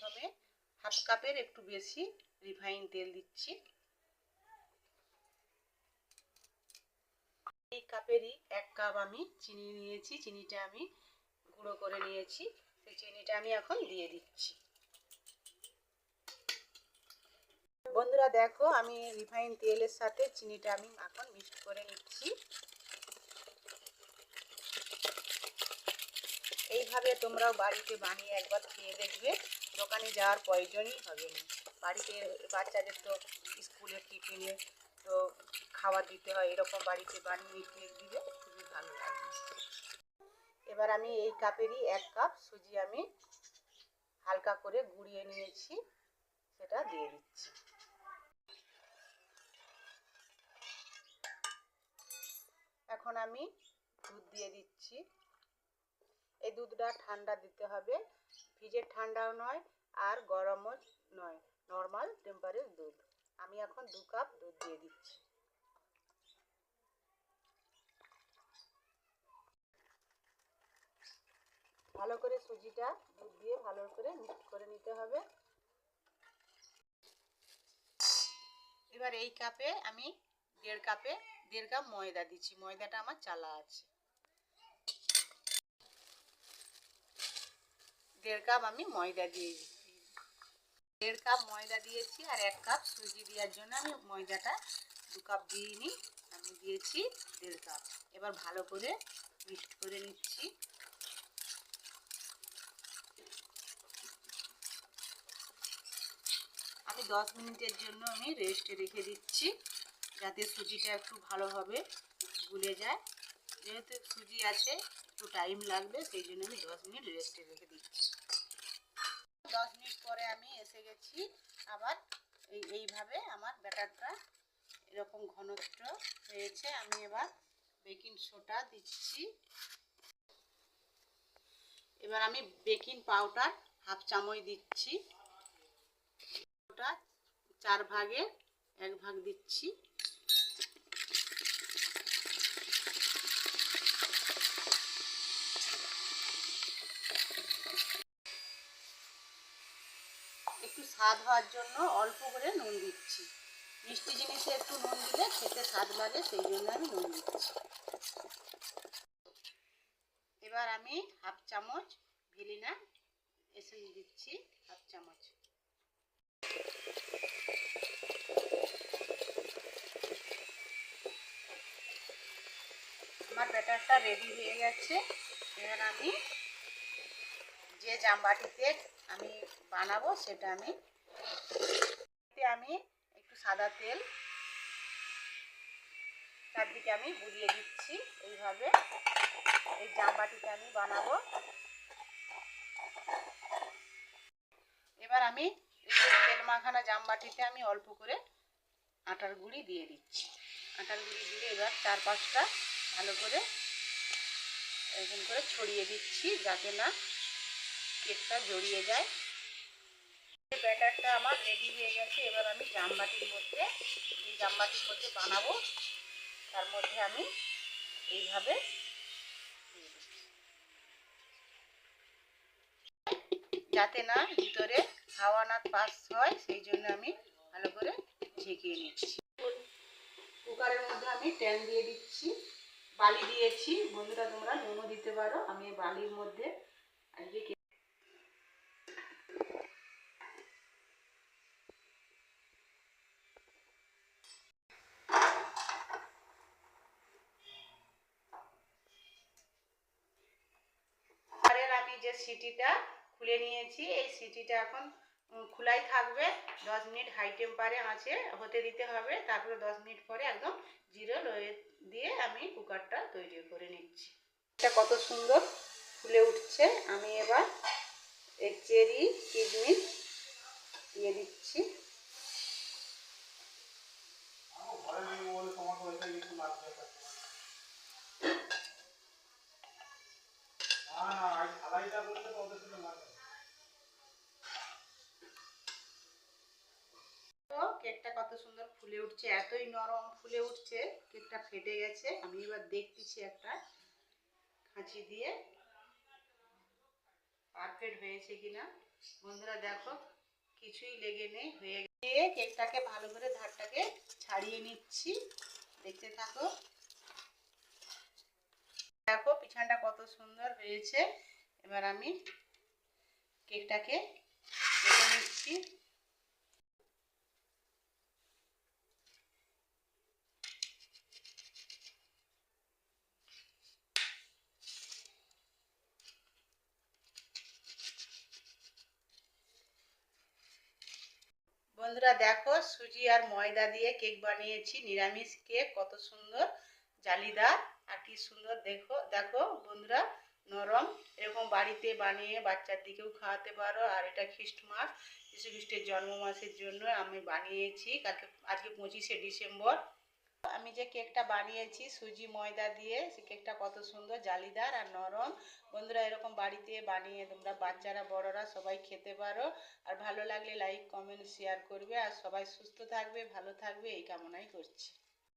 প্রথমে হাফ কাপের একটু বেশি রিফাইন তেল দিচ্ছি। এই কাপেরই এক কাপ আমি চিনি নিয়েছি, চিনিটা আমি গুঁড়ো করে নিয়েছি। সেই চিনিটা আমি এখন দিয়ে দিচ্ছি। বন্ধুরা দেখো, আমি রিফাইন তেলের সাথে চিনিটা আমি এখন মিক্সড করে নিচ্ছি। এইভাবে তোমরাও বাড়িতে বানিয়ে একবার খেয়ে দেখবে। দোকানে যাওয়ার প্রয়োজনই হবে না। বাড়িতে বাচ্চাদের তো স্কুলের টিফিনে তো খাবার দিতে হয়, এরকম বাড়িতে বানিয়ে খেয়ে দিবে খুবই ভালো লাগে। এবার আমি এই কাপেরই এক কাপ সুজি আমি হালকা করে গুঁড়িয়ে নিয়েছি, সেটা দিয়ে দিচ্ছি। এখন আমি দুধ দিয়ে দিচ্ছি। এই দুধটা ঠান্ডা দিতে হবে। ফ্রিজের ঠান্ডাও নয় আর গরমও নয় নর্মাল টেম্পারের দুধ। আমি এখন দু কাপ দুধ দিয়ে দিচ্ছি। ভালো করে সুজিটা দুধ দিয়ে ভালো করে মিক্স করে নিতে হবে। এবার এই কাপে আমি দেড় কাপে দেড় কাপ ময়দা দিচ্ছি। ময়দাটা আমার চালা আছে। দেড় কাপ আমি ময়দা দিয়ে দিচ্ছি। দেড় কাপ ময়দা দিয়েছি আর এক কাপ সুজি দেওয়ার জন্য আমি ময়দাটা দু কাপ দিইনি আমি দিয়েছি দেড় কাপ। এবার ভালো করে মিক্সড করে নিচ্ছি। আমি দশ মিনিটের জন্য আমি রেস্টে রেখে দিচ্ছি যাতে সুজিটা একটু ভালোভাবে গুলে যায়। যেহেতু সুজি আছে, একটু টাইম লাগবে, সেই জন্য আমি দশ মিনিট রেস্টে রেখে দিচ্ছি। দশ মিনিট পরে আমি এসে গেছি। আবার এই, এইভাবে আমার ব্যাটারটা এরকম ঘনত্ব হয়েছে। আমি এবার বেকিং সোডা দিচ্ছি। এবার আমি বেকিং পাউডার হাফ চামচ দিচ্ছি। ওটা চার ভাগে এক ভাগ দিচ্ছি একটু স্বাদ হওয়ার জন্য অল্প করে নুন দিচ্ছি। মিষ্টি জিনিসে একটু নুন দিলে খেতে স্বাদ লাগে, সেই জন্য আমি নুন দিচ্ছি। এবার আমি হাফ চামচ ভেলিনা এসেন্স দিচ্ছি, হাফ চামচ। আমার ব্যাটারটা রেডি হয়ে গেছে। এবার আমি যে জামবাটিতে আমি বানাবো, সেটা আমি আমি একটু সাদা তেল চারদিকে আমি বুলিয়ে দিচ্ছি এইভাবে। এই জামবাটিতে আমি বানাবো। এবার আমি তেল মাখানা জামবাটিতে আমি অল্প করে আটার গুঁড়ি দিয়ে দিচ্ছি। আটার গুঁড়ি দিয়ে এবার চার পাঁচটা ভালো করে এরকম করে ছড়িয়ে দিচ্ছি যাতে না কেকটা জড়িয়ে যায়। ব্যাটারটা আমার রেডি হয়ে গেছে। এবার আমি জামবাটির মধ্যে যে জামবাটির মধ্যে বানাবো। তার মধ্যে আমি এইভাবে যাতে না ভিতরে হাওয়া না পাস হয়, সেই জন্য আমি ভালো করে ঝেঁকিয়ে নিচ্ছি। কুকারের মধ্যে আমি তেল দিয়ে দিচ্ছি, বালি দিয়েছি। বন্ধুরা, তোমরা নুনও দিতে পারো। আমি বালির মধ্যে আজকে কে- কুকারের আমি যে সিটিটা খুলে নিয়েছি, এই সিটিটা এখন খোলাই থাকবে। দশ মিনিট হাই টেম্পারে আছে, হতে দিতে হবে। তারপরে দশ মিনিট পরে একদম জিরো লয়ে দিয়ে আমি কুকারটা তৈরি করে নিচ্ছি। এটা কত সুন্দর ফুলে উঠছে। আমি এবার এই চেরি কিশমিশ দিয়ে দিচ্ছি। কেকটা কত সুন্দর ফুলে উঠছে, এতই নরম ফুলে উঠছে, কেকটা ফেটে গেছে। আমি এবার দেখতেছি একটা খাঁচি দিয়ে পারফেক্ট হয়েছে কিনা। বন্ধুরা দেখো, কিছুই লেগে নেই, হয়ে গিয়ে কেকটাকে ভালো করে ধারটাকে ছাড়িয়ে নিচ্ছি। দেখতে থাকো। দেখো, পিছনটা কত সুন্দর হয়েছে। এবার আমি কেকটাকে কেটে নিচ্ছি। বন্ধুরা দেখো, সুজি আর ময়দা দিয়ে কেক বানিয়েছি, নিরামিষ কেক, কত সুন্দর, জালিদার, আর কি সুন্দর দেখো দেখো বন্ধুরা, নরম, এরকম বাড়িতে বানিয়ে বাচ্চার দিকেও খাওয়াতে পারো, আর এটা খ্রিস্টমাস যীশু খ্রিস্টের জন্ম মাসের জন্য আমি বানিয়েছি, কালকে, আজকে পঁচিশে ডিসেম্বর আমি যে কেকটা বানিয়েছি, সুজি, ময়দা দিয়ে, সে কেকটা কত সুন্দর, জালিদার আর নরম। বন্ধুরা, এরকম বাড়িতে বানিয়ে তোমরা বাচ্চারা, বড়রা সবাই খেতে পারো। আর ভালো লাগলে লাইক কমেন্ট শেয়ার করবে। আর সবাই সুস্থ থাকবে, ভালো থাকবে, এই কামনাই করছি।